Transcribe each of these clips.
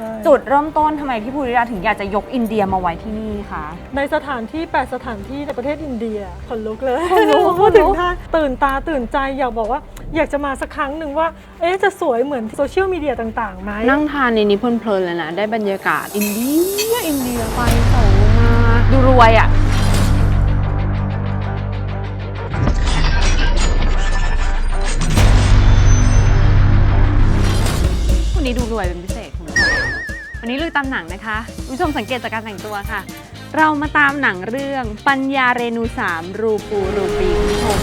ช่จุดเริ่มต้นทำไมพี่ภูริดาถึงอยากจะยกอินเดียมาไว้ที่นี่คะ ในสถานที่ 8 สถานที่ในประเทศอินเดียขนลุกเลยขนลุกพูดถึขนลุงกท่านตื่นตาตื่นใจอยากบอกว่าอยากจะมาสักครั้งหนึ่งว่า เอ๊ะ จะสวยเหมือนโซเชียลมีเดียต่างๆไหมนั่งทานในนี้เพลินๆเลยนะ ได้บรรยากาศอินเดียอินเดียไฟส่องมาดูรวยอะวันนี้ดูรวยเป็นพิ นี้ลุยตามหนังนะคะผู้ชมสังเกตจากการแต่งตัวค่ะ เรามาตามหนังเรื่องปัญญาเรนูสามรูปูรูปีผู้ชม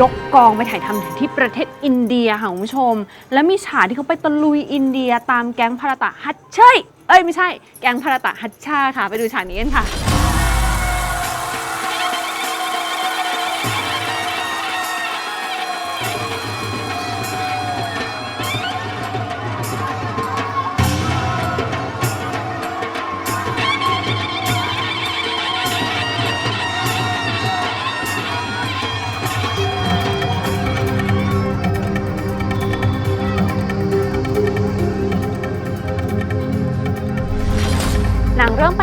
ยกกองไปถ่ายทำถึงที่ประเทศอินเดียค่ะคุณผู้ชม และมีฉากที่เขาไปตะลุยอินเดียตามแก๊งพาราตะฮัตเชยเอ้ยไม่ใช่ แก๊งพาราตะฮัตชาค่ะ ไปดูฉากนี้กันค่ะ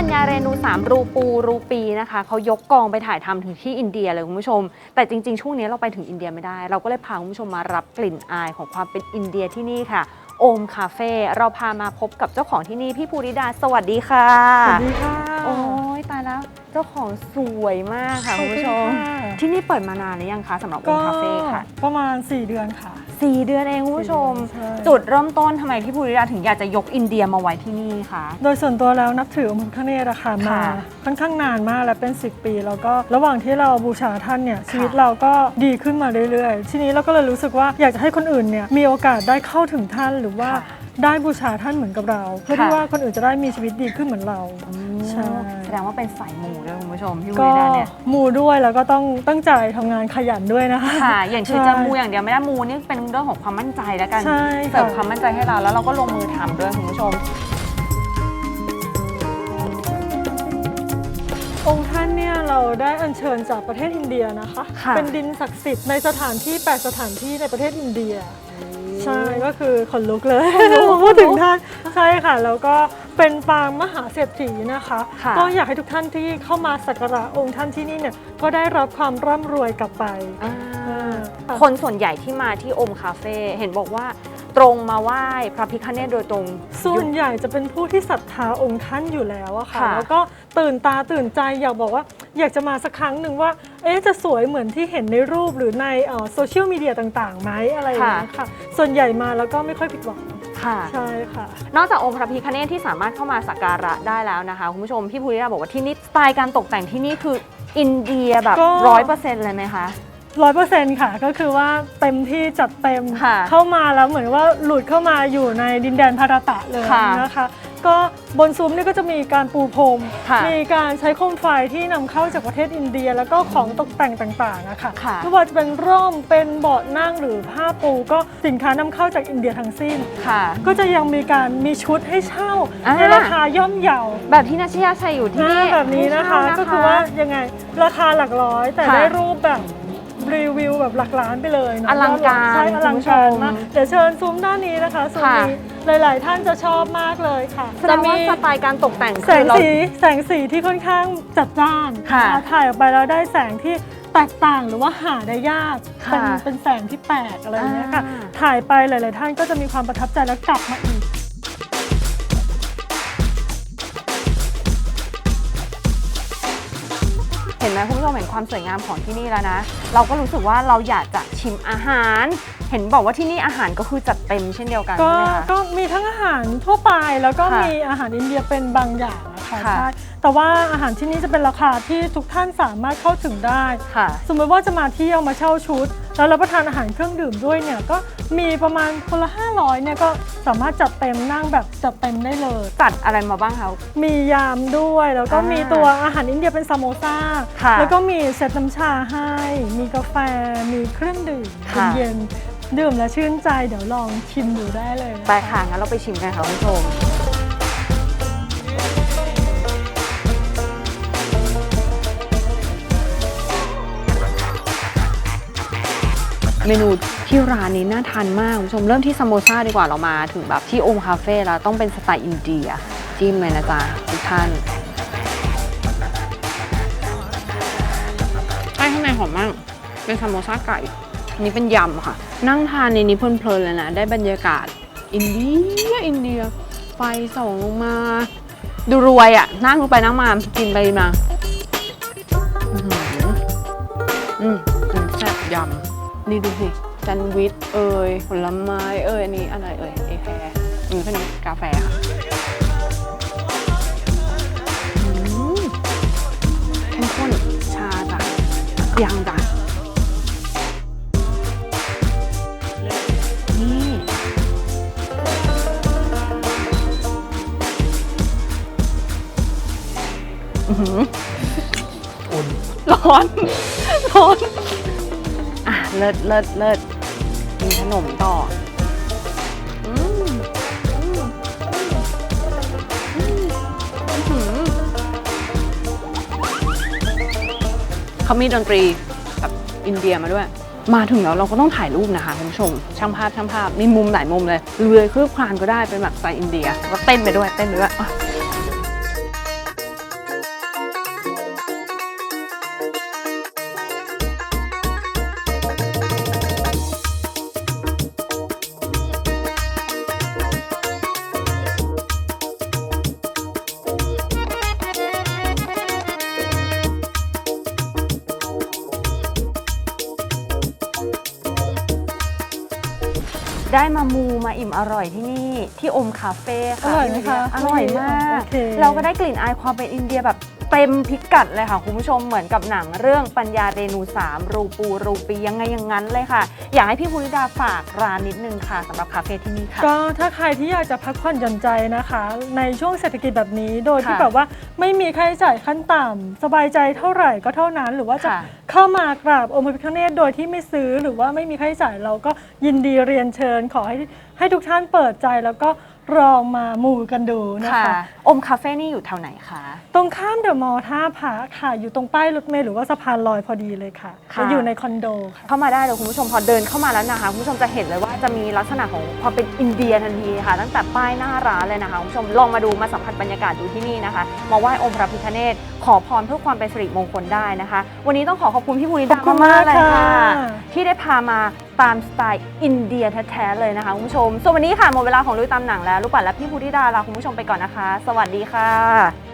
ปัญญาเรนูสามรูปูรูปีนะคะเขายกกองไปถ่ายทำถึงที่อินเดียเลยคุณผู้ชม แต่จริง ๆ ช่วงนี้เราไปถึงอินเดียไม่ได้ เราก็เลยพาคุณผู้ชมมารับกลิ่นอายของความเป็นอินเดียที่นี่ค่ะโอมคาเฟ่เราพามาพบกับเจ้าของที่นี่พี่ภูริดา สวัสดีค่ะ สวัสดีค่ะ โอ้ยตายแล้วเจ้าของสวยมากค่ะคุณผู้ชมขอบคุณค่ะที่นี่เปิดมานานหรือยังคะสำหรับโอก็มคาเฟ่ค่ะ ประมาณ 4 เดือนค่ะ สี่เดือนเองคุณผู้ชม ใช่ จุดเริ่มต้นทำไมพี่ภูริดาถึงอยากจะยกอินเดียมาไว้ที่นี่คะ โดยส่วนตัวแล้วนับถือองค์พระพิฆเนศอะค่ะมา ค่ะค่อนข้างนานมากแล้วเป็น 10 ปี แล้วก็ระหว่างที่เราบูชาท่านเนี่ยค่ะชีวิตเราก็ดีขึ้นมาเรื่อยๆ ทีนี้เราก็เลยรู้สึกว่าอยากจะให้คนอื่นเนี่ยมีโอกาสได้เข้าถึงท่านหรือว่าค่ะได้บูชาท่านเหมือนกับเรา เพื่อที่ค่ะ ว่าคนอื่นจะได้มีชีวิตดีขึ้นเหมือนเราใช่แส ดงว่าเป็นสายมูด้วยคุณผู้ชมพี่ภูก็ริดาเนี่ยมูด้วยแล้วก็ต้องตั้งใจทำงานขยันด้วยนะคะ ค่ะ อย่างคือใช่จะมูอย่างเดียวไม่ได้มูนี่เป็นเรื่องของความมั่นใจแล้วกันใช่ค่ะ เสริมความมั่นใจให้เราแล้วเราก็ลงมือทำด้วยคุณผู้ชม องค์ท่านเนี่ยเราได้อัญเชิญจากประเทศอินเดียนะคะ ค่ะ เป็นดินศักดิ์สิทธิ์ในสถานที่ 8 สถานที่ในประเทศอินเดีย ใช่ก็คือขนลุกเลยพูดถึงท่านใช่ค่ะ แล้วก็เป็นปางมหาเศรษฐีนะคะ ค่ะก็อยากให้ทุกท่านที่เข้ามาสักการะองค์ท่านที่นี่เนี่ยก็ได้รับความร่ำรวยกลับไปอ่าค่ะ คนส่วนใหญ่ที่มาที่โอมคาเฟ่เห็นบอกว่า ตรงมาไหว้พระพิฆเนศโดยตรง ส่วนใหญ่จะเป็นผู้ที่ศรัทธาองค์ท่านอยู่แล้วอะค่ะ ค่ะแล้วก็ตื่นตาตื่นใจอยากบอกว่า อยากจะมาสักครั้งหนึ่งว่า เอ๊ะจะสวยเหมือนที่เห็นในรูปหรือในโซเชียลมีเดียต่างๆไหมอะไรอย่างเงี้ยค่ะ ส่วนใหญ่มาแล้วก็ไม่ค่อยผิดหวังค่ะใช่ค่ะ นอกจากองค์พระพิฆเนศที่สามารถเข้ามาสักการะได้แล้วนะคะ คุณผู้ชมพี่ภูริดาบอกว่าที่นี่สไตล์การตกแต่งที่นี่คืออินเดียแบบก็ร้อยเปอร์เซ็นต์เลยไหมคะร้อยเปอร์เซ็นต์ค่ะ ก็คือว่าเต็มที่จัดเต็มค่ะเข้ามาแล้วเหมือนว่าหลุดเข้ามาอยู่ในดินแดนพาราตะเลยค่ะนะคะ ก็บนซุ้มนี่ก็จะมีการปูพรม ค่ะมีการใช้โคมไฟที่นำเข้าจากประเทศอินเดีย แล้วก็ของตกแต่งต่างๆนะคะค่ะ ไม่ว่าจะเป็นร่มเป็นเบาะนั่งหรือผ้าปูก็สินค้านำเข้าจากอินเดียทั้งสิ้น ค่ะ ก็จะยังมีการมีชุดให้เช่าอ่า ในราคาย่อมเยาแบบที่นัชยาชัยอยู่ที่นี่แบบนี้นะคะ ให้เช่า ก็คือว่ายังไงราคาหลักร้อยแต่ค่ะ ได้รูปแบบ รีวิวแบบหลักล้านไปเลยเนะอลังการใช่อลังการคุณผู้ชมากมเดี๋ยวเชิญซูมด้านนี้นะคะซูมค่ะ นี้หลาย ๆ ท่านจะชอบมากเลยค่ะแสดงว่าสไตล์การตกแต่งแสคืองเรา สีแสงสีที่ค่อนข้างจัดจ้านค่ะนถ่ายออกไปแล้วได้แสงที่แตกต่างหรือว่าหาได้ยากค่ะเป็นเป็นแสงที่แปลกอะไรอย่างเงี้ยค่ะ อ่า ถ่ายไปหลาย ๆ ท่านก็จะมีความประทับใจแล้วกลับมาอีก เห็นไหมคุณผู้ชมเห็นความสวยงามของที่นี่แล้วนะ เราก็รู้สึกว่าเราอยากจะชิมอาหาร เห็นบอกว่าที่นี่อาหารก็คือจัดเต็มเช่นเดียวกันก็ใช่ไหมคะ ก็มีทั้งอาหารทั่วไปแล้วก็ค่ะมีอาหารอินเดียเป็นบางอย่างนะคะค่ะ ใช่ แต่ว่าอาหารที่นี่จะเป็นราคาที่ทุกท่านสามารถเข้าถึงได้ ค่ะ สมมติว่าจะมาเที่ยวมาเช่าชุด แล้วรับประทานอาหารเครื่องดื่มด้วยเนี่ยก็มีประมาณคนละ 500เนี่ยก็สามารถจัดเต็มนั่งแบบจัดเต็มได้เลย จัดอะไรมาบ้างคะ มียามด้วยแล้วก็อ่ามีมีตัวอาหารอินเดียเป็นซามโมซาค่ะ แล้วก็มีเซตน้ำชาให้ มีกาแฟมีเครื่องดื่มค่ะเย็นๆดื่มแล้วชื่นใจเดี๋ยวลองชิมดูได้เลยนไปค่ะงั้นเราไปชิมกันค่ะคุณผู้ชม เมนูที่ร้านนี้น่าทานมากคุณผู้ชมเริ่มที่ซัมโมซาดีกว่าเรามาถึงแบบที่โอมคาเฟ่แล้วต้องเป็นสไตล์อินเดียจิ้มเลยนะจ๊ะทุกท่านไส้ข้างในหอมมาก เป็นซัมโมซาไก่อันนี้เป็นยำค่ะ นั่งทานในนี้เพลินๆเลยนะ ได้บรรยากาศอินเดียอินเดีย ไฟส่องลงมา ดูรวยอะ่ะ นั่งลงไปนั่งมากินไปมา อื้อหืออืมอืมแซ่บยำ นี่ดูสิแซนด์วิชเอ่ยผลไม้เอ่ยอันนี้อะไรเอ่ยเอแคร์อืมเป็นกาแฟค่ะอืมเข้มข้นชาจ้ะยังจ้ะนี่อื้อหือร้อน ร้อนอะ เลิศเลิศเลิศมีขนมต่ออืมอืมอืมอื้อหือเขามีดนตรีแบบอินเดียมาด้วย มาถึงแล้วเราก็ต้องถ่ายรูปนะคะคุณผู้ชม ช่างภาพช่างภาพมีมุมหลายมุมเลยเรือยคืบคลานก็ได้เป็นแบบสไตล์อินเดีย ก็เต้นไปด้วยเต้นไปด้วย ได้มามูมาอิ่มอร่อยที่นี่ที่อมคาเฟ่ค่ะอร่อยไหมคะอร่อยมาก โอเค เราก็ได้กลิ่นอายความเป็นอินเดียแบบ เต็มพิกัดเลยค่ะ คุณผู้ชมเหมือนกับหนังเรื่องปัญญาเรนูสามรูปูรูปียังไงอย่างนั้นเลยค่ะ อยากให้พี่ภูริดาฝากร้านนิดนึงค่ะสำหรับคาเฟ่ที่นี่ค่ะ ก็ถ้าใครที่อยากจะพักผ่อนหย่อนใจนะคะ ในช่วงเศรษฐกิจแบบนี้โดยที่ค่ะแบบว่าไม่มีค่าใช้จ่ายขั้นต่ำสบายใจเท่าไหร่ก็เท่านั้น หรือว่าจะค่ะ เข้ามากราบองค์พระพิฆเนศโดยที่ไม่ซื้อหรือว่าไม่มีค่าใช้จ่ายเราก็ยินดีเรียนเชิญ ขอให้ให้ทุกท่านเปิดใจแล้วก็ ลองมามูกันดูนะค่ะคะ อมคาเฟ่นี่อยู่แถวไหนคะ ตรงข้ามเดอะมอลล์ท่าพระค่ะ อยู่ตรงป้ายรถเมล์หรือว่าสะพานลอยพอดีเลยค่ะค่ะอยู่ในคอนโดค่ะ เข้ามาได้เลยคุณผู้ชมพอเดินเข้ามาแล้วนะคะคุณผู้ชมจะเห็นเลยว่าจะมีลักษณะของความเป็นอินเดียทันทีค่ะ ตั้งแต่ป้ายหน้าร้านเลยนะคะคุณผู้ชมลองมาดูมาสัมผัสบรรยากาศดูที่นี่นะคะ มาไหว้องค์พระพิฆเนศขอพรเพื่อความเป็นสิริมงคลได้นะคะ วันนี้ต้องขอขอบคุณพี่ภูริขดาอบคุณมากๆเลยมากค่ะ ค่ะ ที่ได้พามา ตามสไตล์อินเดียแท้ๆเลยนะคะคุณผู้ชมส่วนวันนี้ค่ะหมดเวลาของลุยตามหนังแล้วลูกปัดและพี่ภูธิดาลาคุณผู้ชมไปก่อนนะคะ สวัสดีค่ะ